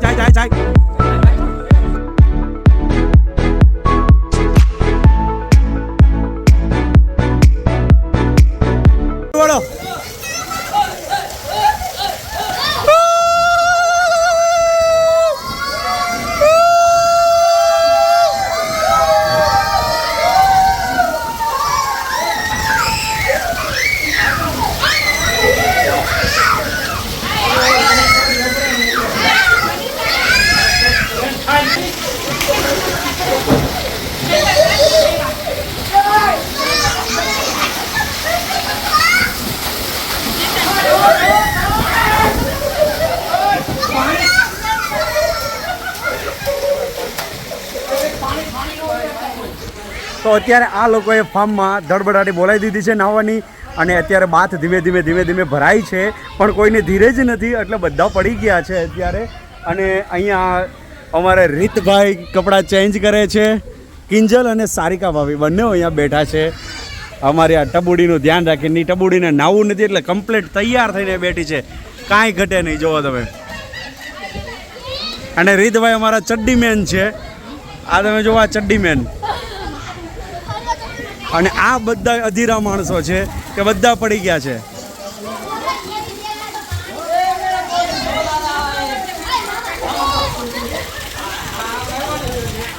ใจใจ અત્યારે આ લોકોએ ફાર્મમાં ધડબડાટી બોલાવી દીધી છે નાહવાની અને અત્યારે બાથ ધીમે ધીમે ધીમે ધીમે ભરાય છે. પણ કોઈને ધીરે જ નથી, એટલે બધા પડી ગયા છે અત્યારે. અને અહીંયા અમારે રીતભાઈ કપડાં ચેન્જ કરે છે. કિંજલ અને સારિકા ભાભી બંને અહીંયા બેઠા છે. અમારી આ ટબુડીનું ધ્યાન રાખીને ની ટબુડીને નાવું નથી એટલે કમ્પ્લીટ તૈયાર થઈને બેઠી છે. કાંઈ ઘટે નહીં, જોવો તમે. અને રીતભાઈ અમારા ચડ્ડી મેન છે. આ તમે જોવા ચડ્ડીમેન ચડ્ડી મેન અને આ બધા અધીરા માણસો છે કે બધા પડી ગયા છે.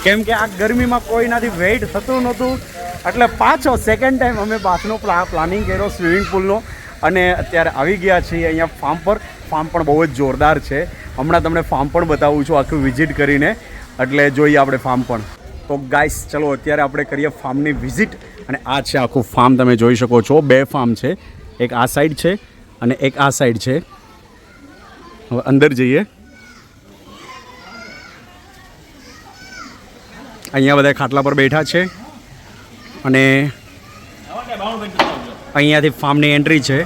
કેમ કે આ ગરમીમાં કોઈનાથી વેઇટ થતું નહોતું. એટલે પાછો સેકન્ડ ટાઈમ અમે બાથનો પ્લાનિંગ કર્યો સ્વિમિંગ પુલનો અને અત્યારે આવી ગયા છીએ અહીંયા ફાર્મ પર. ફાર્મ પણ બહુ જ જોરદાર છે. હમણાં તમને ફાર્મ પણ બતાવું છું, આખું વિઝિટ કરીને. એટલે જોઈએ આપણે ફાર્મ પણ. તો ગાઈસ, ચલો, અત્યારે આપણે કરીએ ફાર્મની વિઝિટ અને આ છે આખું ફાર્મ તમે જોઈ શકો છો. બે ફાર્મ છે. એક આ સાઈડ છે અને એક આ સાઈડ છે. હવે અંદર જઈએ. અહીંયા બધા ખાટલા પર બેઠા છે. અને અહીંયાથી ફાર્મની એન્ટ્રી છે.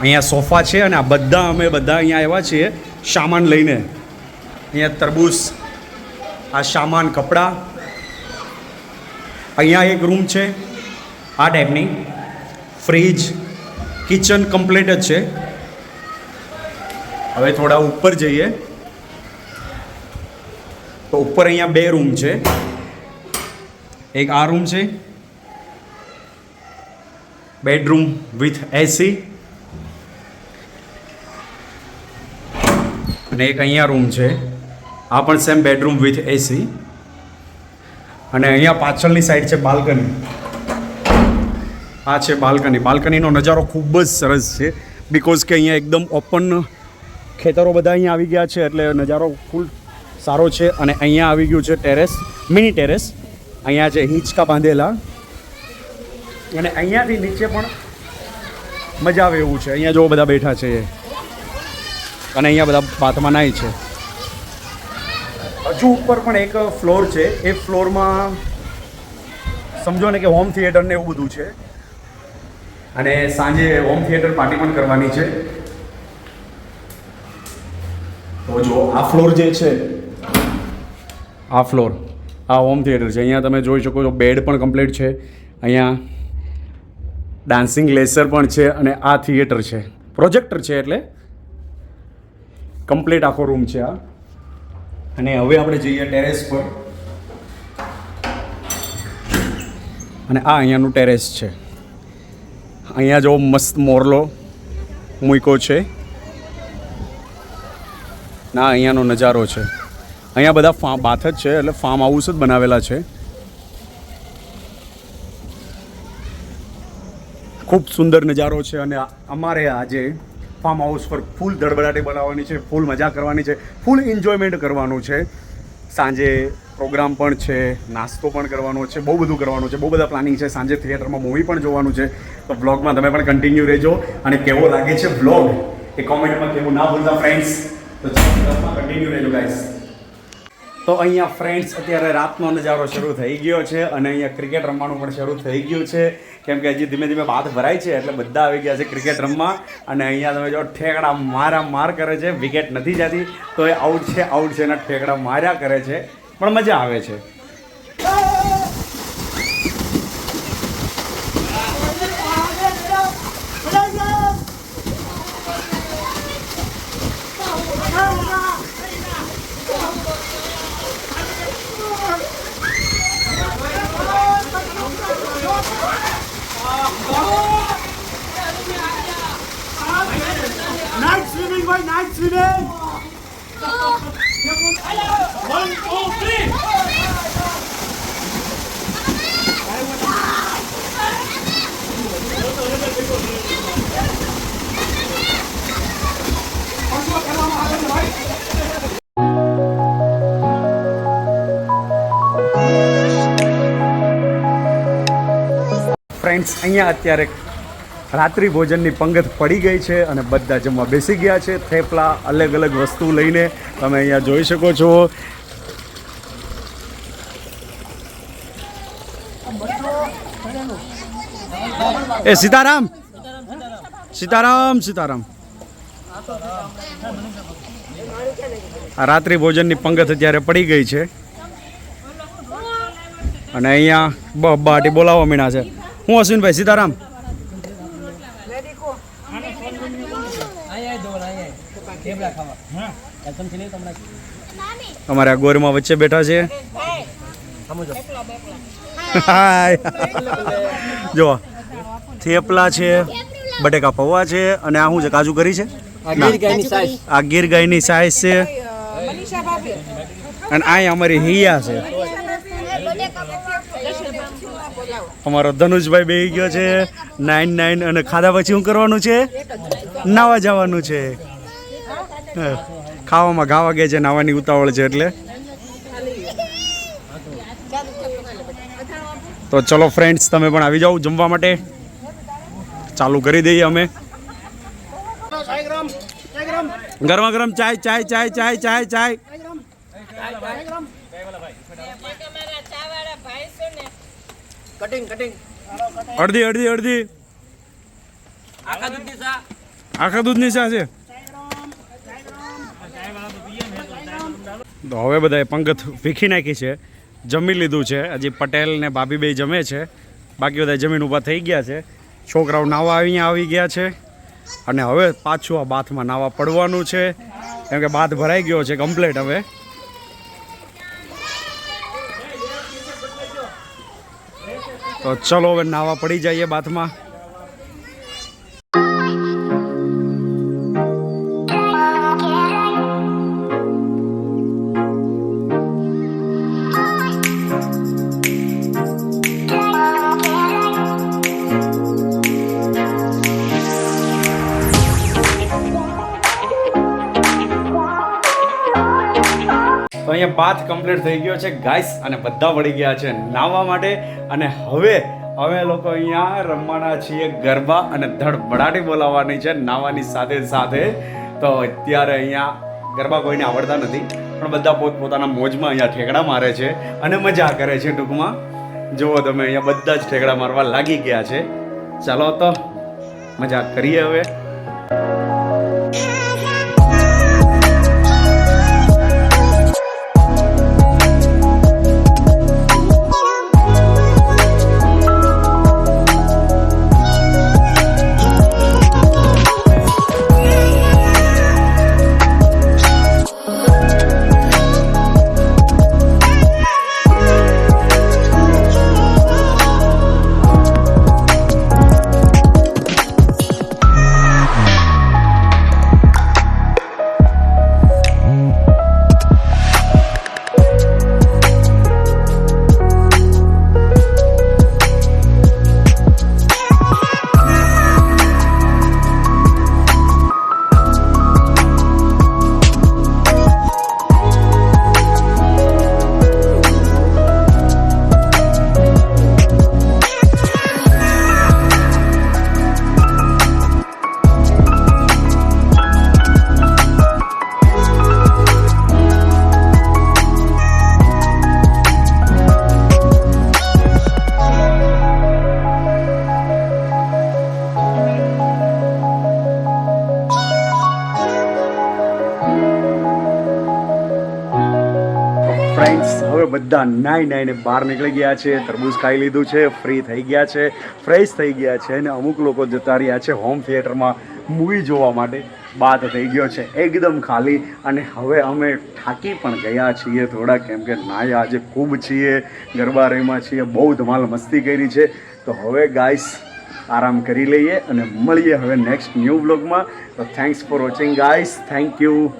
અહીંયા સોફા છે અને આ બધા અમે બધા અહીંયા આવ્યા છીએ સામાન લઈને. અહીંયા તરબૂચ, આ સામાન, કપડાં અહીંયા એક રૂમ છે. આ ટાઈપની. ફ્રીજ કિચન કમ્પ્લીટ જ છે. હવે થોડા ઉપર જઈએ. તો ઉપર અહીંયા બે રૂમ છે. એક આ રૂમ છે. બેડરૂમ વિથ એસી અને એક અહીંયા રૂમ છે. આ પણ સેમ બેડરૂમ વિથ એસી અને અહીંયા પાછળની સાઈડ છે બાલ્કની. આ છે બાલ્કની. બાલ્કનીનો નજારો ખૂબ જ સરસ છે બિકોઝ કે અહીંયા એકદમ ઓપન ખેતરો બધા અહીંયા આવી ગયા છે, એટલે નજારો ફૂલ સારો છે અને અહીંયા આવી ગયું છે ટેરેસ મિની ટેરેસ અહીંયા છે હિંચકા બાંધેલા. અને અહીંયાથી નીચે પણ મજા આવે એવું છે. અહીંયા જો બધા બેઠા છે અને અહીંયા બધા બાથમાં નાય છે. હજુ ઉપર પણ એક ફ્લોર છે. એ ફ્લોરમાં સમજો ને કે હોમ થિયેટર ને એવું બધું છે. અને સાંજે હોમ થિયેટર પાર્ટી પણ કરવાની છે. તો જો, આ ફ્લોર જે છે, આ ફ્લોર, આ હોમ થિયેટર છે. અહીંયા તમે જોઈ શકો છો, બેડ પણ કમ્પ્લીટ છે. અહીંયા ડાન્સિંગ લેસર પણ છે અને આ થિયેટર છે. પ્રોજેક્ટર છે એટલે. કમ્પ્લીટ આખો રૂમ છે આ. અને હવે આપણે જઈએ ટેરેસ પર. અને આ અહીંયાનું ટેરેસ છે. અહીંયા જો મસ્ત મોરલો મૂક્યો છે. ના અહીંયાનો નજારો છે. અહીંયા બધા ફાર્મ બાથ જ છે, એટલે ફાર્મ હાઉસ જ બનાવેલા છે. ખૂબ સુંદર નજારો છે અને અમારે આજે ફાર્મ હાઉસ પર ફૂલ ધડબડાટી બનાવવાની છે, ફૂલ મજા કરવાની છે, ફૂલ એન્જોયમેન્ટ કરવાનું છે. સાંજે પ્રોગ્રામ પણ છે, નાસ્તો પણ કરવાનો છે, બહુ બધું કરવાનું છે, બહુ બધા પ્લાનિંગ છે. સાંજે થિયેટરમાં મૂવી પણ જોવાનું છે. તો બ્લોગમાં તમે પણ કન્ટિન્યુ રહેજો અને કેવો લાગે છે બ્લોગ એ કોમેન્ટમાં કેવું ના ભૂલતા ફ્રેન્ડ્સ તો કન્ટિન્યુ રહેજો ગાઈસ તો અહીંયા ફ્રેન્ડ્સ અત્યારે રાતનો નજારો શરૂ થઈ ગયો છે અને અહીંયા ક્રિકેટ રમવાનું પણ શરૂ થઈ ગયું છે. કેમ કે હજી ધીમે ધીમે ભાત ભરાય છે, એટલે બધા આવી ગયા છે ક્રિકેટ રમવા. અને અહીંયા તમે જો ઠેકડા મારા માર કરે છે વિકેટ નથી જતી. તો એ આઉટ છે આઉટ છે એના ઠેકડા માર્યા કરે છે. પણ મજા આવે છે. Night swimming, boy, night swimming! One, two, three! Friends અહીંયા અત્યારે રાત્રિ ભોજનની પંગત પડી ગઈ છે અને બધા જમવા બેસી ગયા છે. થેપલા, અલગ અલગ વસ્તુ લઈને તમે અહીંયા જોઈ શકો છો. એ સીતારામ! સીતારામ સીતારામ. આ રાત્રિ ભોજનની પંગત અત્યારે પડી ગઈ છે. અને અહીંયા બાટી બોલાવવા મીણા છે. હું અશ્વિનભાઈ સીતારામ. અમારા ગોરમાં વચ્ચે બેઠા છે હાય. જો થેપલા છે બટેકા પૌવા છે અને આ શું છે કાજુ કરી છે? આ ગીર ગાયની સાઈઝ છે. અને અહીંયા અમારી હિયા છે. અમારો ધનુષભાઈ બેહી ગયો છે. નાઇન નાઇન અને ખાધા પછી શું કરવાનું છે? નાવા જવાનું છે. ખાવામાં ઘા વાગે છે, નાવાની ઉતાવળ છે એટલે. તો ચલો ફ્રેન્ડ્સ તમે પણ આવી જાઓ જમવા માટે. ચાલુ કરી દઈએ અમે. ગરમા ગરમ ચાય ચાય ચાય ચાય ચાય ચાય. કટિંગ કટિંગ અડધી અડધી અડધી. આખા દૂધની ચા. આખા દૂધની ચા છે. તો હવે બધાએ પંગત ફીખી નાખી છે. જમી લીધું છે. હજી પટેલ ને બે જમે છે. બાકી બધા જમીન ઊભા થઈ ગયા છે. છોકરાઓ નાવા અહીંયા આવી ગયા છે. અને હવે પાછું આ બાથમાં નાવા પડવાનું છે. કેમ કે બાથ ભરાઈ ગયો છે કમ્પ્લેટ હવે. તો ચલો હવે નાવા પડી જઈએ બાથમાં. બાથ કમ્પ્લીટ થઈ ગયો છે. ગાઈસ અને બધા વળી ગયા છે નાવા માટે. અને હવે અમે લોકો અહીંયા રમવાના છીએ ગરબા અને ધડબડાટી બોલાવવાની છે નાવાની સાથે સાથે. તો અત્યારે અહીંયા ગરબા કોઈને આવડતા નથી, પણ બધા પોતપોતાના મોજમાં અહીંયા ઠેકડા મારે છે અને મજા કરે છે ટૂંકમાં. જુઓ તમે, અહીંયા બધા જ ઠેકડા મારવા લાગી ગયા છે. ચાલો તો, મજા કરીએ હવે. ફ્રેન્ડ્સ હવે બધા નાઈ નાઈને બહાર નીકળી ગયા છે તરબૂજ ખાઈ લીધું છે ફ્રી થઈ ગયા છે ફ્રેશ થઈ ગયા છે અને અમુક લોકો જતા રહ્યા છે હોમ થિયેટરમાં મૂવી જોવા માટે. બાદ થઈ ગયો છે, એકદમ ખાલી. અને હવે અમે થાકી પણ ગયા છીએ થોડા, કેમ કે નાયા આજે ખૂબ છીએ, ગરબા રહીમાં છીએ, બહુ ધમાલ મસ્તી કરી છે. તો હવે ગાઈસ આરામ કરી લઈએ અને મળીએ હવે નેક્સ્ટ ન્યૂ બ્લોગમાં તો thanks for watching guys thank you